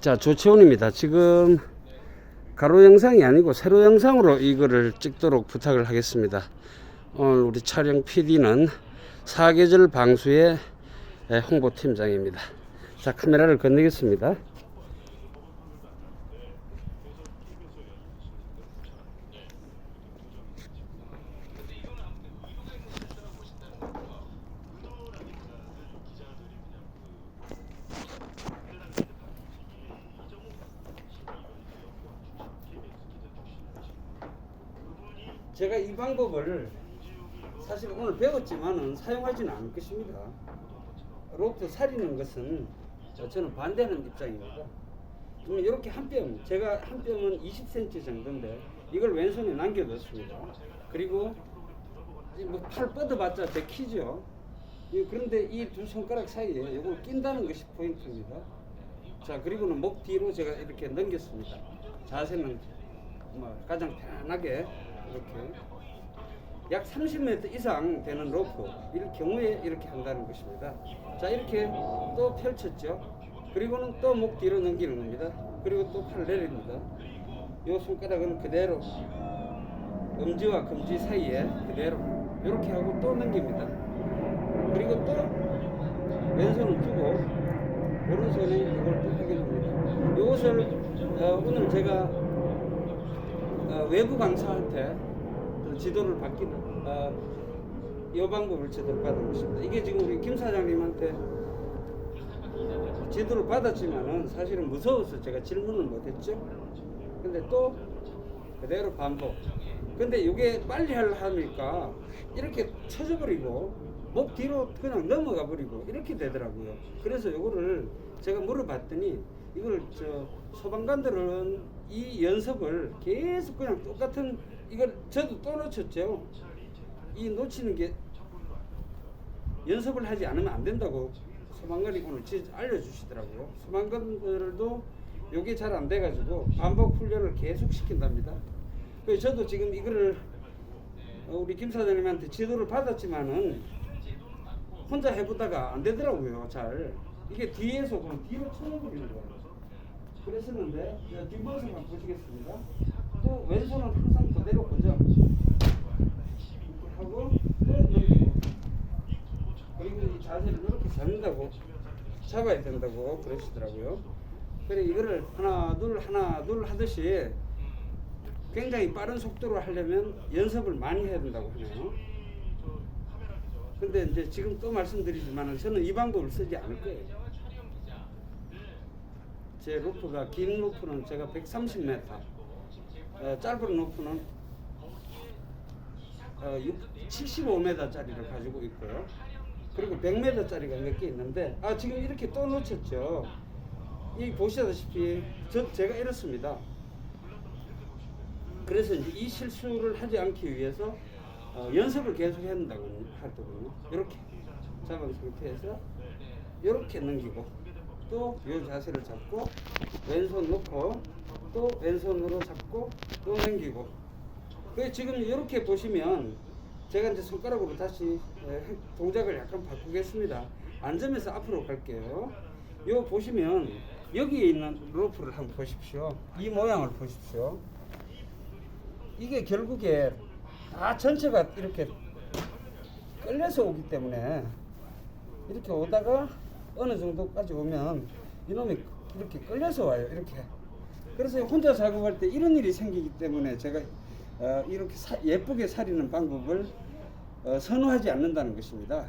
자, 조채훈입니다. 지금 가로 영상이 아니고 세로 영상으로 이거를 찍도록 부탁을 하겠습니다. 오늘 우리 촬영 PD는 사계절 방수의 예, 홍보팀장입니다. 자, 카메라를 건네겠습니다. 제가 이 방법을 사실 오늘 배웠지만은 사용하지는 않을 것입니다. 로프 살리는 것은 저는 반대하는 입장입니다. 그러면 이렇게 한 뼘, 제가 한 뼘은 20cm 정도인데 이걸 왼손에 남겨뒀습니다. 그리고 뭐팔 뻗어봤자 데키죠. 이- 그런데 이 두 손가락 사이에 이걸 낀다는 것이 포인트입니다. 자 그리고는 목 뒤로 제가 이렇게 넘겼습니다. 자세는 뭐 가장 편안하게 이렇게 약 30m 이상 되는 로프 일 경우에 이렇게 한다는 것입니다. 자 이렇게 또 펼쳤죠. 그리고는 또 목 뒤로 넘기는 겁니다. 그리고 또팔 내립니다. 이 손가락은 그대로 엄지와 검지 사이에 그대로 이렇게 하고 또 넘깁니다. 그리고 또 왼손을 두고 오른손에 이걸 또 하게 됩니다. 이것을 어, 오늘 제가 어, 외부 강사할 때그 지도를 받기는 어, 이 방법을 제대로 받은 것입니다. 이게 지금 우리 김 사장님한테 지도를 받았지만은 사실은 무서워서 제가 질문을 못했죠. 근데 또 그대로 반복. 근데 이게 빨리 하려 하니까 이렇게 쳐져버리고 목 뒤로 그냥 넘어가 버리고 이렇게 되더라고요. 그래서 요거를 제가 물어봤더니 이걸 저 소방관들은 이 연습을 계속 그냥 똑같은 이걸 저도 또 놓쳤죠. 이 놓치는 게 연습을 하지 않으면 안 된다고 소방관이 오늘 지- 알려주시더라고요. 소방관들도 요게 잘 안 돼가지고 반복 훈련을 계속 시킨답니다. 그래서 저도 지금 이거를 어, 우리 김 사장님한테 지도를 받았지만은 혼자 해보다가 안 되더라고요. 잘 이게 뒤에서 그냥 뒤로 쳐내버리는 거예요. 그랬었는데 제가 뒷모습 한번 보시겠습니다. 또 왼손은 항상 그대로 고정 하고 그리고 이 자세를 이렇게 잡는다고 잡아야 된다고 그러시더라고요. 그래 이거를 하나 둘 하나 둘 하듯이 굉장히 빠른 속도로 하려면 연습을 많이 해야 된다고 하네요. 근데 이제 지금 또 말씀드리지만 저는 이 방법을 쓰지 않을 거예요. 제 로프가 긴 로프는 제가 130m, 어, 짧은 로프는 어, 75m짜리를 가지고 있고요. 그리고 100m짜리가 몇 개 있는데 아 지금 이렇게 또 놓쳤죠. 이 보시다시피 저 제가 이렇습니다. 그래서 이제 이 실수를 하지 않기 위해서 어, 연습을 계속 된다고 하거든요. 이렇게 잡은 상태에서 이렇게 넘기고 또 이 자세를 잡고 왼손 놓고 또 왼손으로 잡고 또 넘기고 그 지금 이렇게 보시면 제가 이제 손가락으로 다시 에, 동작을 약간 바꾸겠습니다. 앉으면서 앞으로 갈게요. 요 보시면 여기에 있는 로프를 한번 보십시오. 이 모양을 보십시오. 이게 결국에 다 전체가 이렇게 끌려서 오기 때문에 이렇게 오다가 어느 정도까지 오면 이놈이 이렇게 끌려서 와요. 이렇게. 그래서 혼자 작업할 때 이런 일이 생기기 때문에 제가 어, 이렇게 사- 예쁘게 살리는 방법을 어, 선호하지 않는다는 것입니다.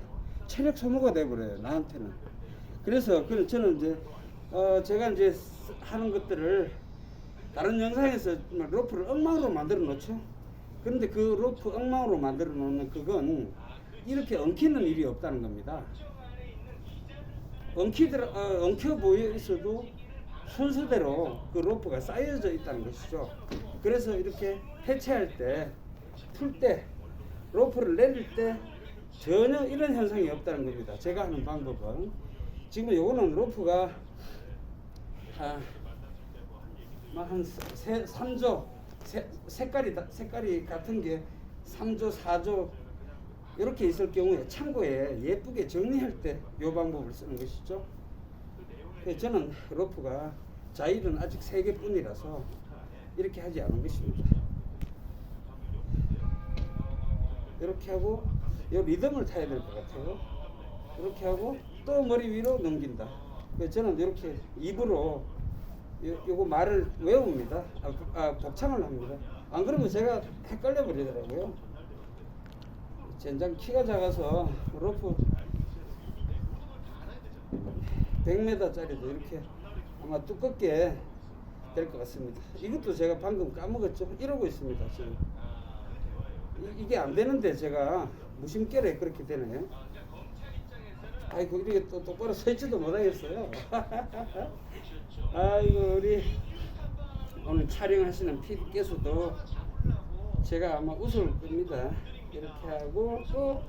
체력 소모가 돼버려요. 나한테는. 그래서 그 저는 이제 어, 제가 이제 쓰- 하는 것들을 다른 영상에서 막 로프를 엉망으로 만들어 놓죠. 그런데 그 로프 엉망으로 만들어 놓는 그건 이렇게 엉키는 일이 없다는 겁니다. 엉키더라, 어, 엉켜 보여 있어도 순서대로 그 로프가 쌓여져 있다는 것이죠. 그래서 이렇게 해체할 때, 풀 때, 로프를 내릴 때 전혀 이런 현상이 없다는 겁니다. 제가 하는 방법은 지금 요거는 로프가 아, 한 세, 3조 세, 색깔이 다- 색깔이 같은 게 3조 4조 이렇게 있을 경우에 창고에 예쁘게 정리할 때 이 방법을 쓰는 것이죠. 저는 로프가 자일은 아직 세 개뿐이라서 이렇게 하지 않은 것입니다. 이렇게 하고 이 리듬을 타야 될 것 같아요. 이렇게 하고 또 머리 위로 넘긴다. 저는 이렇게 입으로 요, 요거 말을 외웁니다. 아, 부- 아, 복창을 합니다. 안 그러면 제가 헷갈려 버리더라고요. 젠장 키가 작아서 로프 100m짜리도 이렇게 아마 두껍게 될 것 같습니다. 이것도 제가 방금 까먹었죠. 이러고 있습니다. 지금 이, 이게 안 되는데 제가 무심결에 그렇게 되네요. 아이고 이렇게 또 똑바로 서 있지도 못하겠어요. 아이고 우리 오늘 촬영하시는 PD께서도 제가 아마 웃을 겁니다. 이렇게 하고 또,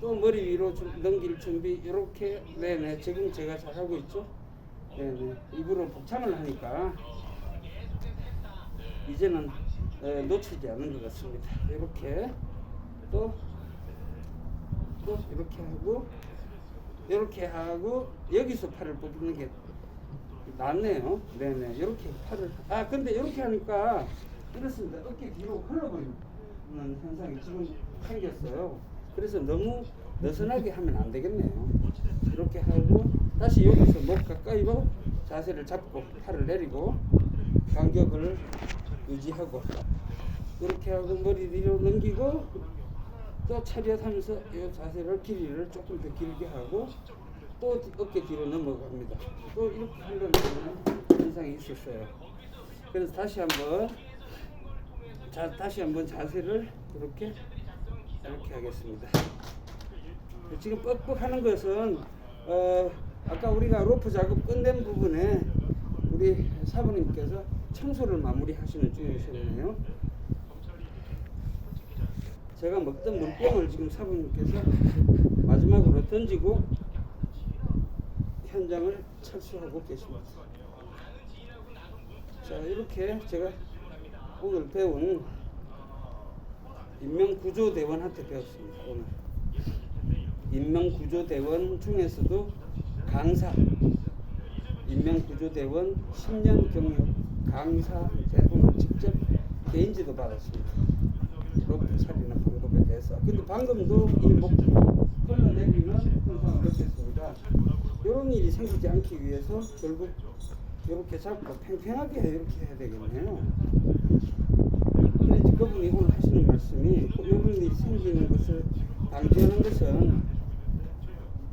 또 머리 위로 좀 넘길 준비 이렇게 네네 지금 제가 잘 하고 있죠. 네네 입으로 복창을 하니까 이제는 에, 놓치지 않은 것 같습니다. 이렇게 또 또 이렇게 하고 이렇게 하고 여기서 팔을 뽑는 게 낫네요. 네네 이렇게 팔을 아 근데 이렇게 하니까 이렇습니다. 어깨 뒤로 흘러버 리는 현상이 지금 생겼어요. 그래서 너무 느슨하게 하면 안 되겠네요. 이렇게 하고 다시 여기서 목 가까이로 자세를 잡고 팔을 내리고 간격을 유지하고 이렇게 하고 머리 뒤로 넘기고 또 차렷하면서 이 자세를 길이를 조금 더 길게 하고 또 뒤- 어깨 뒤로 넘어갑니다. 또 이렇게 하려는 현상이 있었어요. 그래서 다시 한번 자 다시 한번 자세를 이렇게 이렇게 하겠습니다. 지금 뻑뻑 하는 것은 어, 아까 우리가 로프 작업 끝낸 부분에 우리 사부님께서 청소를 마무리하시는 중이셨네요. 제가 먹던 물병을 지금 사부님께서 마지막으로 던지고 현장을 철수하고 계십니다. 자 이렇게 제가 오늘 배운 인명구조대원한테 배웠습니다. 오늘 인명구조대원 중에서도 강사 인명구조대원 10년 경력 강사한테 오늘 직접 개인지도 받았습니다. 로프 살리는 방법에 대해서. 근데 방금도 이목 흘러내리는 현상을 느꼈습니다. 이런 일이 생기지 않기 위해서 결국 이렇게 잡고 팽팽하게 이렇게 해야 되겠네요. 이제 그분이 오늘 하시는 말씀이 일이 생기는 것을 방지하는 것은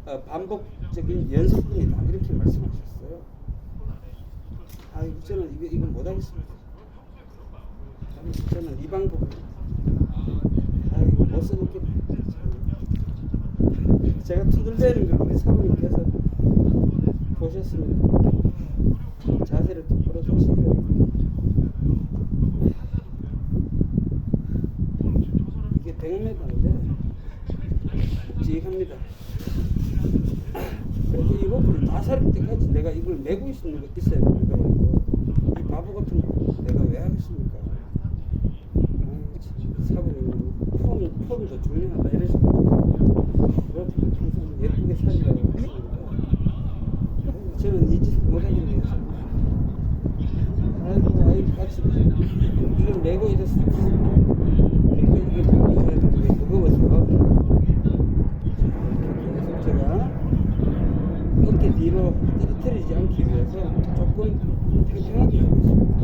어, 반복적인 연습뿐이다 이렇게 말씀하셨어요. 아이고 저는 이거 이거 못하겠습니다. 저는 이 방법을 아이고 못 써먹겠네. 제가 투덜대는 걸 우리 사부님께서 보셨습니다. 자세를 똑바로 주시고 이게 100m인데 묵직합니다. 그래서 이 로프를 다 살릴 때까지 내가 이걸 메고 있는 거 있어야 되는 거예요. 이 바보 같은 거 내가 왜 하겠습니까? 아이고, 참, 사부님은 폼, 폼도 중요하다 이러시거든요. 로프를 항상 예쁘게 하시니까 아이고, 저는 이 짓을 못하겠네요. 아이고 같이 이걸 메고 이랬어. 그러니까 이게 방해해야 되는데 무거워서 계속 제가 어깨 뒤로 떨어뜨리지 않기 위해서 조금 팽팽하게 하고 있습니다.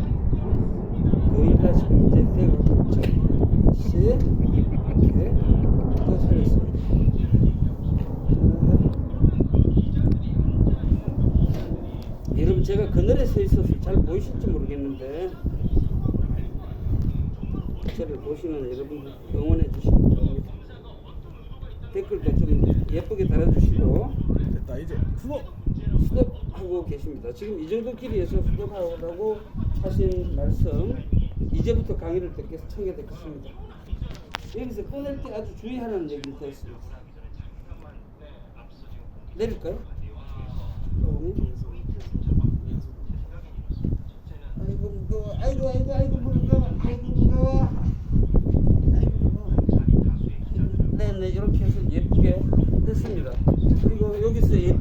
거의 다 지금 이제 되고 있죠. 다시 이렇게 또 차렸습니다. 여러분 제가 그늘에 서 있어서 잘 보이실지 모르겠는데 저를 보시는 여러분들 응원해 주시기 바랍니다. 댓글도 좀 예쁘게 달아주시고 됐다 이제 수고 수업하고 계십니다. 지금 이 정도 길이에서 수업하라고 하신 말씀 이제부터 강의를 듣게 청해 듣겠습니다. 여기서 꺼낼 때 아주 주의하라는 얘기를 들었습니다. 내릴까요? 아이고 무거워 아이고 아이고 아이고 아이고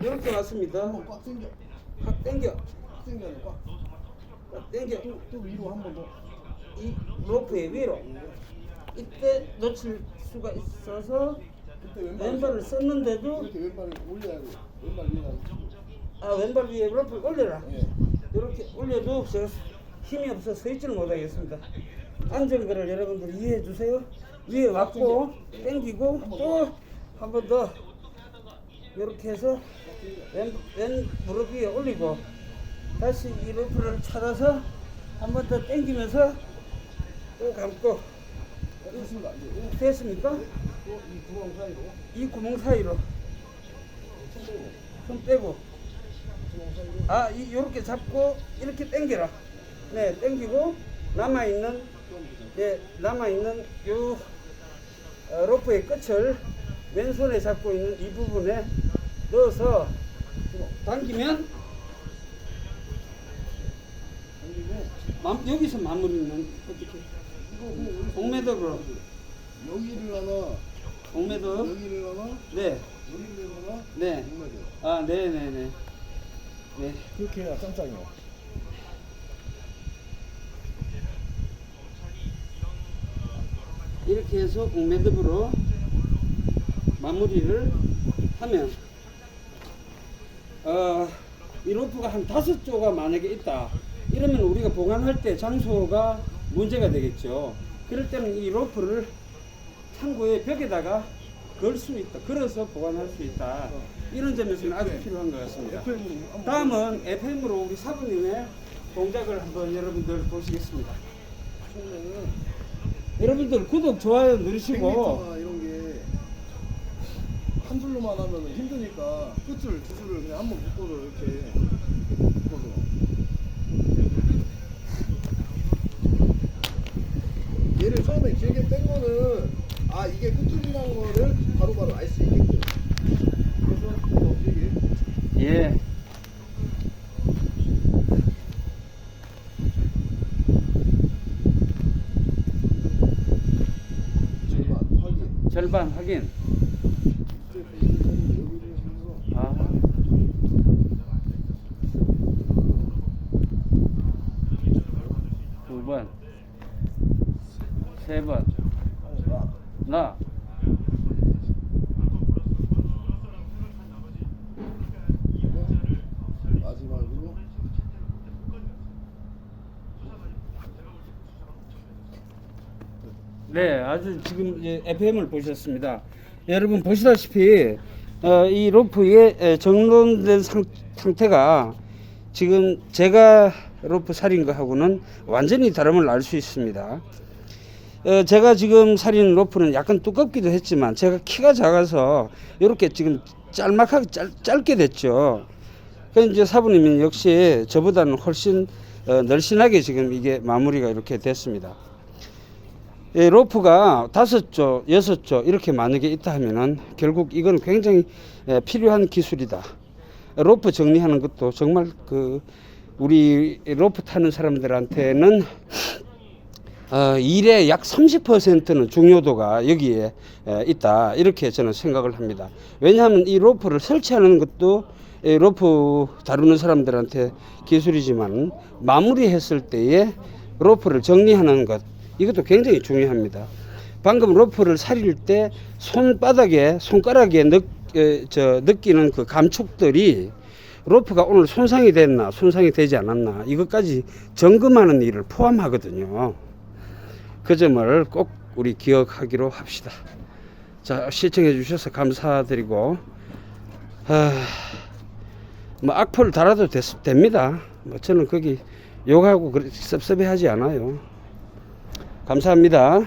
이렇게 왔습니다 한번 꽉 당겨. 확 당겨 꽉 당겨야 돼, 꽉. 딱 당겨 또, 또 위로 한 번 더. 이 로프의 위로 이때 놓칠 수가 있어서 그때 왼발 왼발을 썼는데도 이렇게 왼발을 올려야 돼. 왼발 위에다. 아 왼발 위에 로프를 올려라 예. 이렇게 올려도 제가 힘이 없어 서 있지를 못하겠습니다 앉은 거를 여러분들 이해해 주세요 위에 왔고 당기고 또 한 번 더 이렇게 해서 왼, 왼 무릎 위에 올리고 다시 이 로프를 찾아서 한 번 더 당기면서 또 감고 됐습니까? 또이 구멍 사이로 이 구멍 사이로 손 빼고 아, 이 요렇게 잡고 이렇게 당겨라. 네, 당기고 남아 있는 예, 남아 있는 요 어, 로프의 끝을 왼손에 잡고 있는 이 부분에 넣어서 당기면 여기서 마무리는 어떻게? 동매듭으로. 여기를 하나 동매도 여기를 하나 네, 여기를 하나 네. 아, 네, 네, 네. 네. 그렇게 해야 짱짱이야. 이렇게 해서 공매듭으로 마무리를 하면 어, 이 로프가 한 다섯 조가 만약에 있다. 이러면 우리가 보관할 때 장소가 문제가 되겠죠. 그럴 때는 이 로프를 창고의 벽에다가 걸 수 있다. 걸어서 보관할 수 있다. 이런 점에서는 아주 필요한 것 같습니다. 다음은 FM으로 우리 사부님의 동작을 한번 여러분들 보시겠습니다. 여러분들 구독 좋아요 누르시고 100m나 이런 게 한 줄로만 하면 힘드니까 끝줄 두 줄을 그냥 한번 묶어서 이렇게 묶어서. 얘를 처음에 길게 뺀 거는 아 이게 끝줄이라는 거를 바로바로 알 수 있게끔 그래서 더 길게. 예. 절반 확인 절반 확인. 여기를 해서 아. 두 번. 세 번. 나. 마지막으로 네, 아주 지금 이제 FM을 보셨습니다. 여러분 보시다시피 어, 이 로프의 에, 정돈된 상, 상태가 지금 제가 로프 살인 거하고는 완전히 다름을 알 수 있습니다. 어, 제가 지금 살인 로프는 약간 두껍기도 했지만 제가 키가 작아서 이렇게 지금 짤막하게 짧, 짧게 됐죠. 그 이제 사부님은 역시 저보다는 훨씬 어, 날씬하게 지금 이게 마무리가 이렇게 됐습니다. 예, 로프가 다섯 조, 여섯 조 이렇게 만약에 있다 하면은 결국 이건 굉장히 예, 필요한 기술이다. 로프 정리하는 것도 정말 그 우리 로프 타는 사람들한테는 어, 일의 약 30%는 중요도가 여기에 에, 있다 이렇게 저는 생각을 합니다. 왜냐하면 이 로프를 설치하는 것도 이 로프 다루는 사람들한테 기술이지만 마무리했을 때에 로프를 정리하는 것 이것도 굉장히 중요합니다. 방금 로프를 사릴 때 손바닥에 손가락에 느, 에, 저, 느끼는 그 감촉들이 로프가 오늘 손상이 됐나 손상이 되지 않았나 이것까지 점검하는 일을 포함하거든요. 그 점을 꼭 우리 기억하기로 합시다. 자 시청해 주셔서 감사드리고 아, 뭐 악플 달아도 됐, 됩니다. 뭐 저는 거기 욕하고 그렇게 섭섭해 하지 않아요. 감사합니다.